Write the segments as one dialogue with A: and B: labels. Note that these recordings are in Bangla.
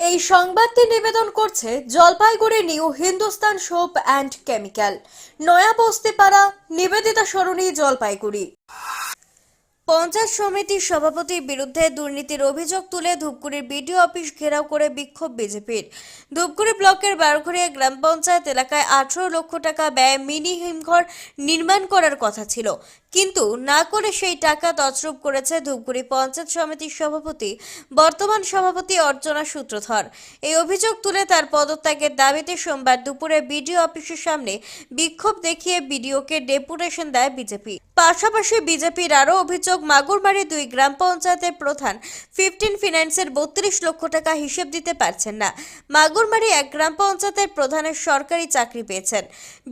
A: এই সংবাদটি নিবেদন করছে Jalpaiguri new Hindustan soap and chemical Naya Bastipara Nivedita সরণি, জলপাইগুড়ি। পঞ্চায়েত সমিতির সভাপতির বিরুদ্ধে দুর্নীতির অভিযোগ তুলে ধূপগুড়ির বিডিও অফিস ঘেরাও করে বিক্ষোভ বিজেপির। ধূপগুড়ি ব্লকের বারোঘরিয়া গ্রাম পঞ্চায়েত এলাকায় আঠারো লক্ষ টাকা ব্যয়ে মিনি হিমঘর নির্মাণ করার কথা ছিল। কিন্তু না করে সেই টাকা তছরূপ করেছে ধূপগুড়ি পঞ্চায়েত সমিতির সভাপতি, বর্তমান সভাপতি অর্চনা সূত্রধর। এই অভিযোগ তুলে তার পদত্যাগের দাবিতে সোমবার দুপুরে বিডিও অফিসের সামনে বিক্ষোভ দেখিয়ে বিডিওকে ডেপুটেশন দেয় বিজেপি। পাশাপাশি বিজেপির আরও অভিযোগ, মাগুরমারি দুই গ্রাম পঞ্চায়েতের প্রধান ফিফটিন ফিনান্সের বত্রিশ লক্ষ টাকা হিসেব দিতে পারছেন না। মাগুরমারি এক গ্রাম পঞ্চায়েতের প্রধানের সরকারি চাকরি পেয়েছেন।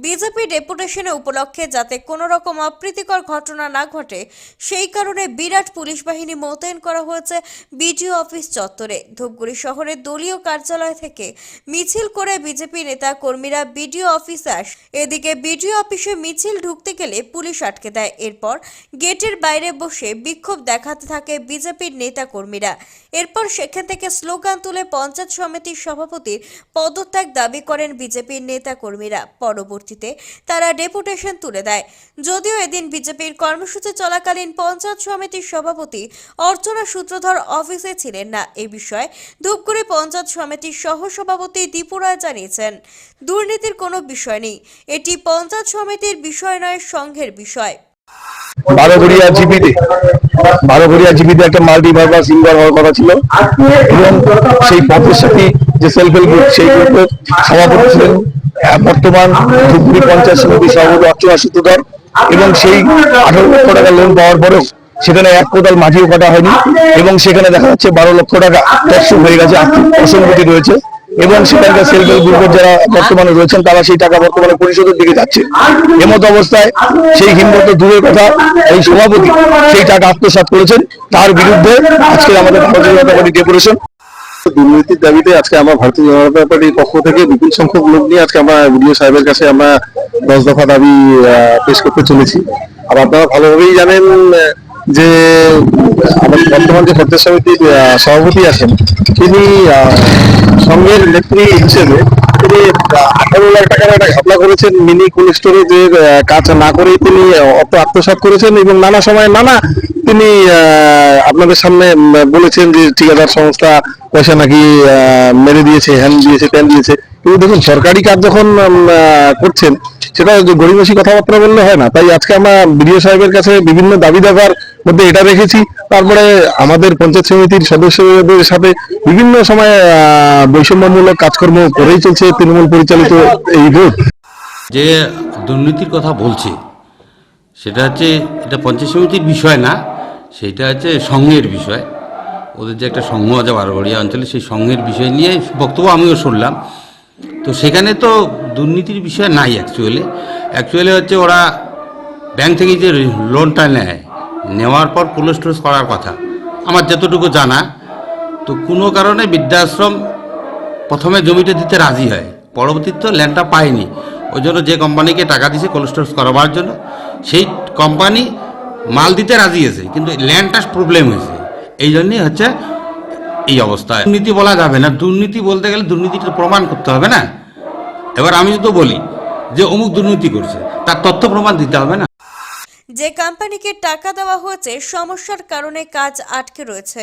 A: বিজেপি ডেপুটেশনে উপলক্ষে যাতে কোনো রকম অপ্রীতিকর ঘটনা না ঘটে, সেই কারণে বিরাট পুলিশ বাহিনী মোতায়েন করা হয়েছে বিডিও অফিস চত্বরে। ধূপগুড়ি শহরের দলীয় কার্যালয় থেকে মিছিল করে বিজেপি নেতা কর্মীরা বিডিও অফিসে আস। এদিকে বিডিও অফিসে মিছিল ঢুকতে গেলে পুলিশ আটকে দেয়। এরপর গেটের বাইরে বসে বিক্ষোভ দেখাতে থাকে বিজেপির নেতা কর্মীরা। এরপর সেখান থেকে স্লোগান তুলে পঞ্চায়েত সমিতির সভাপতির পদত্যাগ দাবি করেন বিজেপির নেতা কর্মীরা। পরবর্তীতে তারা ডেপুটেশন তুলে দেয়। যদিও এদিন বিজেপির কর্মসূচি চলাকালীন পঞ্চায়েত সমিতির সভাপতি অর্চনা সূত্রধর অফিসে ছিলেন না। এ বিষয়ে ধূপগুড়ি পঞ্চায়েত সমিতির সহসভাপতি দীপু রায় জানিয়েছেন, দুর্নীতির কোনো বিষয় নেই। এটি পঞ্চায়েত সমিতির বিষয় নয়, সংঘের বিষয়।
B: সভাপতি ছিলেন। বর্তমান ধূপগুড়ি পঞ্চায়েত সমিতির সভাপতি অর্চনা সূত্রধর। এবং সেই আঠারো লক্ষ টাকা লোন পাওয়ার পরেও সেখানে এক কোদাল মাটিও কাটা হয়নি এবং সেখানে দেখা যাচ্ছে বারো লক্ষ টাকা দর্শক হয়ে গেছে আর্থিক অসঙ্গতি রয়েছে এবং সেখানকার সেলফ হেল্প গ্রুপের যারা বর্তমানে রয়েছেন তারা সেই টাকা বর্তমানে পরিশোধের দিকে যাচ্ছে। এমত অবস্থায় সেই হিন্দু দূরের কথা এই সভাপতি সেই টাকা আত্মসাৎ করেছেন। তার বিরুদ্ধে আজকে আমাদের ভারতীয় জনতা পার্টি ডেপুটেশন।
C: দুর্নীতির দাবিতে আজকে আমরা ভারতীয় জনতা পার্টির পক্ষ থেকে বিপুল সংখ্যক লোক নিয়ে আজকে আমরা বিডিও সাহেবের কাছে আমরা দশ দফা দাবি পেশ করতে চলেছি। আর আপনারা ভালোভাবেই জানেন যে আমাদের বর্তমান যে পঞ্চায়েত সমিতির সভাপতি আছেন, তিনি সঙ্গের নেত্রী হিসেবে তিনি আঠারো লাখ টাকার একটা ঘটনা করেছেন মিনি কোল্ড স্টোরেজের কাজ না করেই তিনি অত আত্মসাৎ করেছেন এবং নানা সময় নানা তিনি আপনাদের সামনে বলেছেন যে ঠিকাদার সংস্থা পয়সা নাকি মেরে দিয়েছে, হ্যান দিয়েছে, ত্যান দিয়েছে। কিন্তু দেখুন, সরকারি কাজ যখন করছেন সেটা গরিবসী কথাবার্তা বললে হয় না। তাই আজকে আমরা বিডিও সাহেবের কাছে বিভিন্ন দাবি দাবার মধ্যে এটা রেখেছি। তারপরে আমাদের পঞ্চায়েত সমিতির সদস্যদের সাথে বিভিন্ন সময় বৈষম্যমূলক কাজকর্ম করেই চলছে তৃণমূল পরিচালিত এই ভোট
D: যে দুর্নীতির কথা বলছে, সেটা হচ্ছে এটা পঞ্চায়েত সমিতির বিষয় না, সেটা হচ্ছে সংঘের বিষয়। ওদের যে একটা সংঘ আছে বারোঘরিয়া অঞ্চলে, সেই সংঘের বিষয় নিয়ে বক্তব্য আমিও শুনলাম। তো সেখানে তো দুর্নীতির বিষয় নাই অ্যাকচুয়ালি অ্যাকচুয়ালি হচ্ছে ওরা ব্যাংক থেকে যে লোনটা নেয়, নেওয়ার পর কোল্ড স্টোরেজ করার কথা। আমার যতটুকু জানা, তো কোনো কারণে বৃদ্ধাশ্রম প্রথমে জমিটা দিতে রাজি হয়। পরবর্তীতে তো ল্যান্ডটা পায়নি। ওই জন্য যে কোম্পানিকে টাকা দিয়েছে কোল্ড স্টোরেজ করাবার জন্য, সেই কোম্পানি মাল দিতে রাজি আছে কিন্তু ল্যান্ডটা প্রবলেম হয়েছে। এই জন্যই হচ্ছে এই অবস্থায়। দুর্নীতি বলা যাবে না। দুর্নীতি বলতে গেলে দুর্নীতিটা প্রমাণ করতে হবে না? এবার আমি যদি বলি যে অমুক দুর্নীতি করছে, তার তথ্য প্রমাণ দিতে হবে না?
A: যে কোম্পানিকে টাকা দেওয়া হয়েছে, সমস্যার কারণে কাজ আটকে রয়েছে।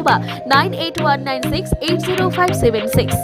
E: অথবা nine eight one nine six eight zero five seven six